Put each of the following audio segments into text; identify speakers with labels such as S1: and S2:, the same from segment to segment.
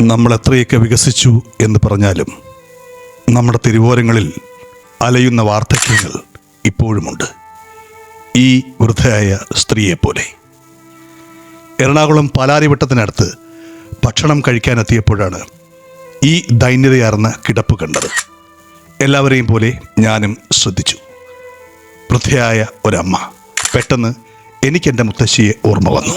S1: നമ്മൾ എത്രയൊക്കെ വികസിച്ചു എന്ന് പറഞ്ഞാലും നമ്മുടെ തിരുവോരങ്ങളിൽ അലയുന്ന വാർദ്ധക്യങ്ങൾ ഇപ്പോഴുമുണ്ട്. ഈ വൃദ്ധയായ സ്ത്രീയെപ്പോലെ. എറണാകുളം പാലാരിവട്ടത്തിനടുത്ത് ഭക്ഷണം കഴിക്കാനെത്തിയപ്പോഴാണ് ഈ ദൈന്യതയാർന്ന കിടപ്പ് കണ്ടത്. എല്ലാവരെയും പോലെ ഞാനും ശ്രദ്ധിച്ചു. വൃദ്ധയായ ഒരമ്മ പെട്ടെന്ന് എനിക്കെന്റെ മുത്തശ്ശിയെ ഓർമ്മ വന്നു.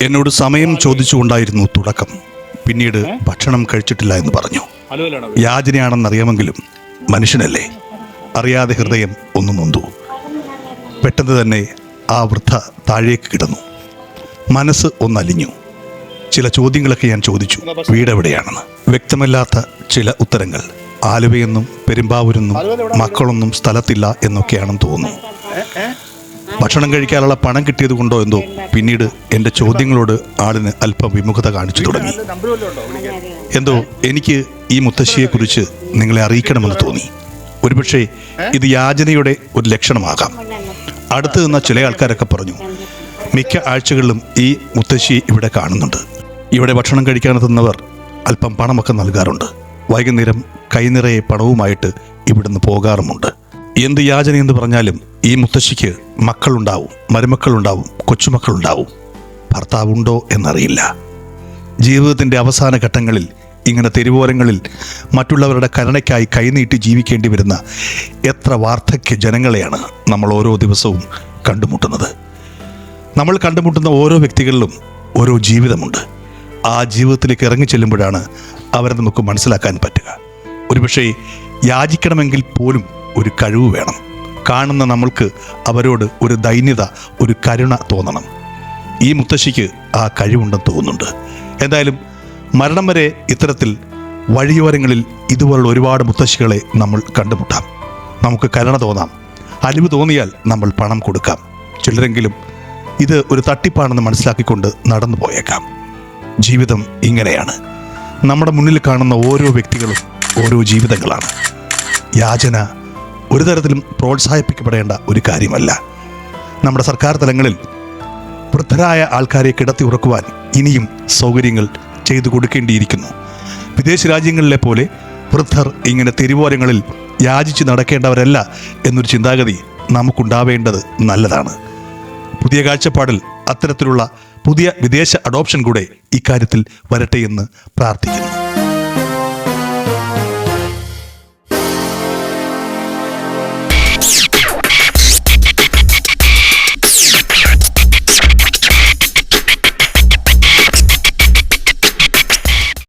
S1: എന്നോട് സമയം ചോദിച്ചുകൊണ്ടായിരുന്നു തുടക്കം. പിന്നീട് ഭക്ഷണം കഴിച്ചിട്ടില്ല എന്ന് പറഞ്ഞു. യാചനയാണെന്നറിയാമെങ്കിലും മനുഷ്യനല്ലേ? അറിയാതെ ഹൃദയം ഒന്ന് നൊന്തു. പെട്ടെന്ന് തന്നെ ആ വൃദ്ധ താഴേക്ക് കിടന്നു. മനസ്സ് ഒന്നലിഞ്ഞു ചില ചോദ്യങ്ങളൊക്കെ ഞാൻ ചോദിച്ചു. വീടെവിടെയാണെന്ന് വ്യക്തമല്ലാത്ത ചില ഉത്തരങ്ങൾ. ആലുവയെന്നും പെരുമ്പാവൂരെന്നും മക്കളൊന്നും സ്ഥലത്തില്ല എന്നൊക്കെയാണെന്ന് തോന്നുന്നു. ഭക്ഷണം കഴിക്കാനുള്ള പണം കിട്ടിയത് കൊണ്ടോ എന്തോ? പിന്നീട് എന്റെ ചോദ്യങ്ങളോട് ആളിന് അല്പം വിമുഖത കാണിച്ചു തുടങ്ങി. എന്തോ? എനിക്ക് ഈ മുത്തശ്ശിയെ കുറിച്ച് നിങ്ങളെ അറിയിക്കണമെന്ന് തോന്നി. ഒരുപക്ഷെ ഇത് യാചനയുടെ ഒരു ലക്ഷണമാകാം. അടുത്ത് നിന്ന ചില ആൾക്കാരൊക്കെ പറഞ്ഞു മിക്ക ആഴ്ചകളിലും ഈ മുത്തശ്ശി ഇവിടെ കാണുന്നുണ്ട്. ഇവിടെ ഭക്ഷണം കഴിക്കാനെത്തുന്നവർ അല്പം പണമൊക്കെ നൽകാറുണ്ട്. വൈകുന്നേരം കൈനിറയെ പണവുമായിട്ട് ഇവിടുന്ന് പോകാറുമുണ്ട്. എന്ത് യാചന എന്ന് പറഞ്ഞാലും ഈ മുത്തശ്ശിക്ക് മക്കളുണ്ടാവും മരുമക്കളുണ്ടാവും കൊച്ചുമക്കളുണ്ടാവും. ഭർത്താവുണ്ടോ എന്നറിയില്ല. ജീവിതത്തിന്റെ അവസാന ഘട്ടങ്ങളിൽ ഇങ്ങനെ തെരുവോരങ്ങളിൽ മറ്റുള്ളവരുടെ കരുണയ്ക്കായി കൈനീട്ടി ജീവിക്കേണ്ടി വരുന്ന എത്ര വാർദ്ധക്യ ജനങ്ങളെയാണ് നമ്മൾ ഓരോ ദിവസവും കണ്ടുമുട്ടുന്നത്. നമ്മൾ കണ്ടുമുട്ടുന്ന ഓരോ വ്യക്തികളിലും ഓരോ ജീവിതമുണ്ട്. ആ ജീവിതത്തിലേക്ക് ഇറങ്ങി ചെല്ലുമ്പോഴാണ് അവരെ നമുക്ക് മനസ്സിലാക്കാൻ പറ്റുക. ഒരുപക്ഷെ യാചിക്കണമെങ്കിൽ പോലും ഒരു കഴിവ് വേണം. കാണുന്ന നമ്മൾക്ക് അവരോട് ഒരു ദൈന്യത ഒരു കരുണ തോന്നണം. ഈ മുത്തശ്ശിക്ക് ആ കഴിവുണ്ടെന്ന് തോന്നുന്നുണ്ട്. എന്തായാലും മരണം വരെ ഇത്തരത്തിൽ വഴിയോരങ്ങളിൽ ഇതുപോലുള്ള ഒരുപാട് മുത്തശ്ശികളെ നമ്മൾ കണ്ടുമുട്ടാം. നമുക്ക് കരുണ തോന്നാം. അലിവ് തോന്നിയാൽ നമ്മൾ പണം കൊടുക്കാം. ചിലരെങ്കിലും ഇത് ഒരു തട്ടിപ്പാണെന്ന് മനസ്സിലാക്കിക്കൊണ്ട് നടന്നു പോയേക്കാം. ജീവിതം ഇങ്ങനെയാണ്. നമ്മുടെ മുന്നിൽ കാണുന്ന ഓരോ വ്യക്തികളും ഓരോ ജീവിതങ്ങളാണ്. യാചന ഒരു തരത്തിലും പ്രോത്സാഹിപ്പിക്കപ്പെടേണ്ട ഒരു കാര്യമല്ല. നമ്മുടെ സർക്കാർ തലങ്ങളിൽ വൃദ്ധരായ ആൾക്കാരെ കിടത്തി ഉറക്കുവാൻ ഇനിയും സൗകര്യങ്ങൾ ചെയ്തു കൊടുക്കേണ്ടിയിരിക്കുന്നു. വിദേശ രാജ്യങ്ങളിലെ പോലെ വൃദ്ധർ ഇങ്ങനെ തെരുവോരങ്ങളിൽ യാചിച്ച് നടക്കേണ്ടവരല്ല എന്നൊരു ചിന്താഗതി നമുക്കുണ്ടാവേണ്ടത് നല്ലതാണ്. പുതിയ കാഴ്ചപ്പാടിൽ അത്തരത്തിലുള്ള പുതിയ വിദേശ അഡോപ്ഷൻ കൂടെ ഇക്കാര്യത്തിൽ വരട്ടെ എന്ന് പ്രാർത്ഥിക്കുന്നു.